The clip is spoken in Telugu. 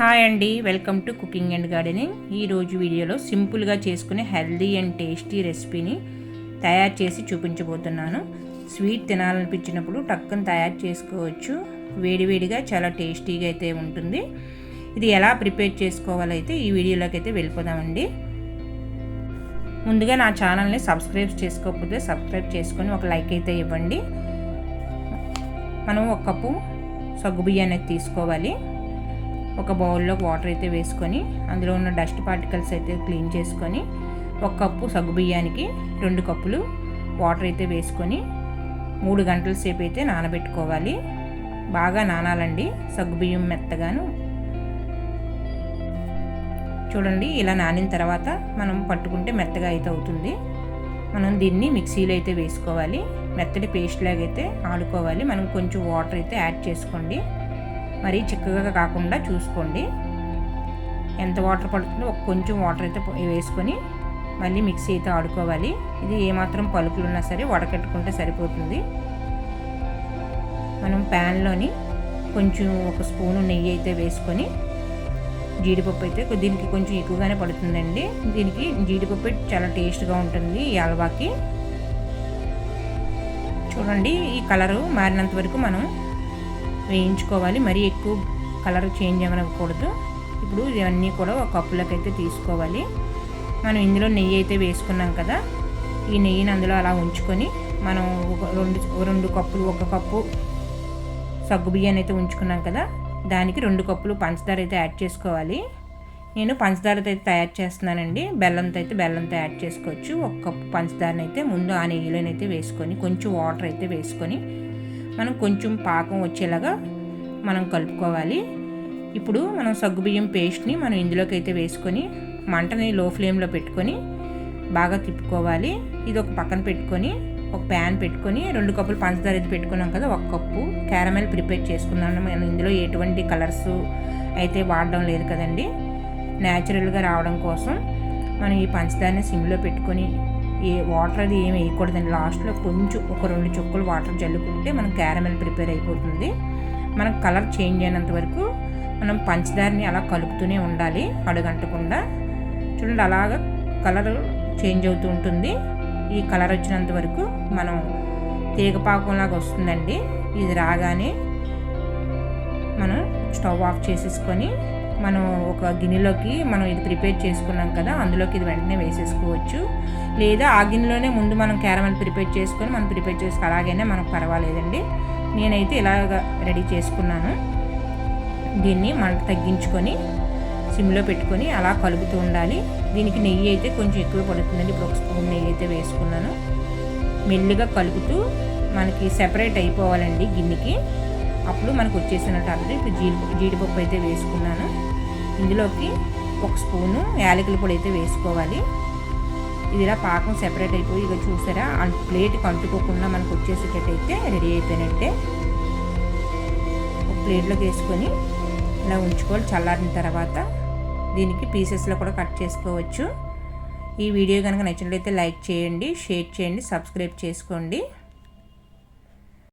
హాయ్ అండి welcome to cooking and gardening. ఈరోజు వీడియోలో సింపుల్గా చేసుకునే హెల్దీ అండ్ టేస్టీ రెసిపీని తయారు చేసి చూపించబోతున్నాను. స్వీట్ తినాలనిపించినప్పుడు టక్కున తయారు చేసుకోవచ్చు. వేడివేడిగా చాలా టేస్టీగా అయితే ఉంటుంది. ఇది ఎలా ప్రిపేర్ చేసుకోవాలైతే ఈ వీడియోలోకి అయితే వెళ్ళిపోదామండి. ముందుగా నా ఛానల్ని సబ్స్క్రైబ్ చేసుకోకపోతే సబ్స్క్రైబ్ చేసుకొని ఒక లైక్ అయితే ఇవ్వండి. మనం ఒక కప్పు సగ్గు బియ్యాన్ని తీసుకోవాలి. ఒక బౌల్లో వాటర్ అయితే వేసుకొని అందులో ఉన్న డస్ట్ పార్టికల్స్ అయితే క్లీన్ చేసుకొని ఒక కప్పు సగ్గు బియ్యానికి రెండు కప్పులు వాటర్ అయితే వేసుకొని మూడు గంటల సేపు అయితే నానబెట్టుకోవాలి. బాగా నానాలండి సగ్గుబియ్యం మెత్తగాను. చూడండి ఇలా నానిన తర్వాత మనం పట్టుకుంటే మెత్తగా అయితే అవుతుంది. మనం దీన్ని మిక్సీలో అయితే వేసుకోవాలి. మెత్తటి పేస్ట్ లాగైతే ఆడుకోవాలి. మనం కొంచెం వాటర్ అయితే యాడ్ చేసుకోండి. మరీ చిక్కగా కాకుండా చూసుకోండి. ఎంత వాటర్ పడుతుందో కొంచెం వాటర్ అయితే వేసుకొని మళ్ళీ మిక్సీ అయితే ఆడుకోవాలి. ఇది ఏమాత్రం పలుకులు ఉన్నా సరే వడకట్టుకుంటే సరిపోతుంది. మనం ప్యాన్లోని కొంచెం ఒక స్పూను నెయ్యి అయితే వేసుకొని జీడిపప్పు అయితే దీనికి కొంచెం ఎక్కువగానే పడుతుందండి. దీనికి జీడిపప్పు చాలా టేస్ట్గా ఉంటుంది ఈ హల్వాకి చూడండి ఈ కలరు మారినంత వరకు మనం వేయించుకోవాలి. మరీ ఎక్కువ కలర్ చేంజ్ అవ్వకూడదు ఇప్పుడు ఇవన్నీ కూడా ఒక కప్పులోకి అయితే తీసుకోవాలి. మనం ఇందులో నెయ్యి అయితే వేసుకున్నాం కదా ఈ నెయ్యిని అందులో అలా ఉంచుకొని మనం ఒక రెండు రెండు కప్పులు ఒక కప్పు సగ్గు బియ్యాన్ని అయితే ఉంచుకున్నాం కదా దానికి రెండు కప్పులు పంచదార అయితే యాడ్ చేసుకోవాలి. నేను పంచదారతో అయితే తయారు చేస్తున్నానండి. బెల్లంతో అయితే బెల్లంతో యాడ్ చేసుకోవచ్చు. ఒక కప్పు పంచదారని అయితే ముందు ఆ నెయ్యిలోనైతే వేసుకొని కొంచెం వాటర్ అయితే వేసుకొని మనం కొంచెం పాకం వచ్చేలాగా మనం కలుపుకోవాలి. ఇప్పుడు మనం సగ్గుబియ్యం పేస్ట్ని మనం ఇందులోకి అయితే వేసుకొని మంటని లో ఫ్లేమ్లో పెట్టుకొని బాగా తిప్పుకోవాలి. ఇది ఒక పక్కన పెట్టుకొని ఒక ప్యాన్ పెట్టుకొని రెండు కప్పులు పంచదార అయితే పెట్టుకున్నాం కదా ఒక కప్పు క్యారమెల్ ప్రిపేర్ చేసుకున్నాను మనం ఇందులో ఎటువంటి కలర్స్ అయితే వాడడం లేదు కదండి. న్యాచురల్గా రావడం కోసం మనం ఈ పంచదారని సిమ్లో పెట్టుకొని ఏ వాటర్ అది ఏమి వేయకూడదండి. లాస్ట్లో కొంచెం ఒక రెండు చుక్కలు వాటర్ చల్లుకుంటే మనం క్యారమెల్ ప్రిపేర్ అయిపోతుంది. మనం కలర్ చేంజ్ అయినంత వరకు మనం పంచదారని అలా కలుపుతూనే ఉండాలి అడుగంటకుండా. చూడండి అలాగ కలర్ చేంజ్ అవుతూ ఉంటుంది. ఈ కలర్ వచ్చినంత వరకు మనం తీగపాకంలాగా వస్తుందండి. ఇది రాగానే మనం స్టవ్ ఆఫ్ చేసేసుకొని మనం ఒక గిన్నెలోకి మనం ఇది ప్రిపేర్ చేసుకున్నాం కదా అందులోకి ఇది వెంటనే వేసేసుకోవచ్చు. లేదా ఆ గిన్నెలోనే ముందు మనం క్యారమల్ ప్రిపేర్ చేసుకొని మనం ప్రిపేర్ చేసుకో అలాగైనా మనకు పర్వాలేదండి. నేనైతే ఇలాగ రెడీ చేసుకున్నాను. దీన్ని మంట తగ్గించుకొని సిమ్లో పెట్టుకొని అలా కలుపుతూ ఉండాలి. దీనికి నెయ్యి అయితే కొంచెం ఎక్కువ పడుతుందండి. ఇప్పుడు ఒక స్పూన్ నెయ్యి అయితే వేసుకున్నాను. మెల్లిగా కలుపుతూ మనకి సెపరేట్ అయిపోవాలండి గిన్నెకి. అప్పుడు మనకు వచ్చేసినట్టు అర్థం ఇప్పుడు జీడి జీడిపప్పు అయితే వేసుకున్నాను. ఇందులోకి ఒక స్పూను యాలకుల పొడి అయితే వేసుకోవాలి. ఇది ఇలా పాకం సెపరేట్ అయిపోయి ఇక చూసారా? ప్లేట్కి అంటుకోకుండా మనకు వచ్చేసేటట్టయితే రెడీ అయిపోయినట్టే. ఒక ప్లేట్లోకి వేసుకొని ఇలా ఉంచుకోవాలి చల్లారిన తర్వాత. దీనికి పీసెస్లో కూడా కట్ చేసుకోవచ్చు. ఈ వీడియో కనుక నచ్చినట్లయితే లైక్ చేయండి షేర్ చేయండి సబ్స్క్రైబ్ చేసుకోండి.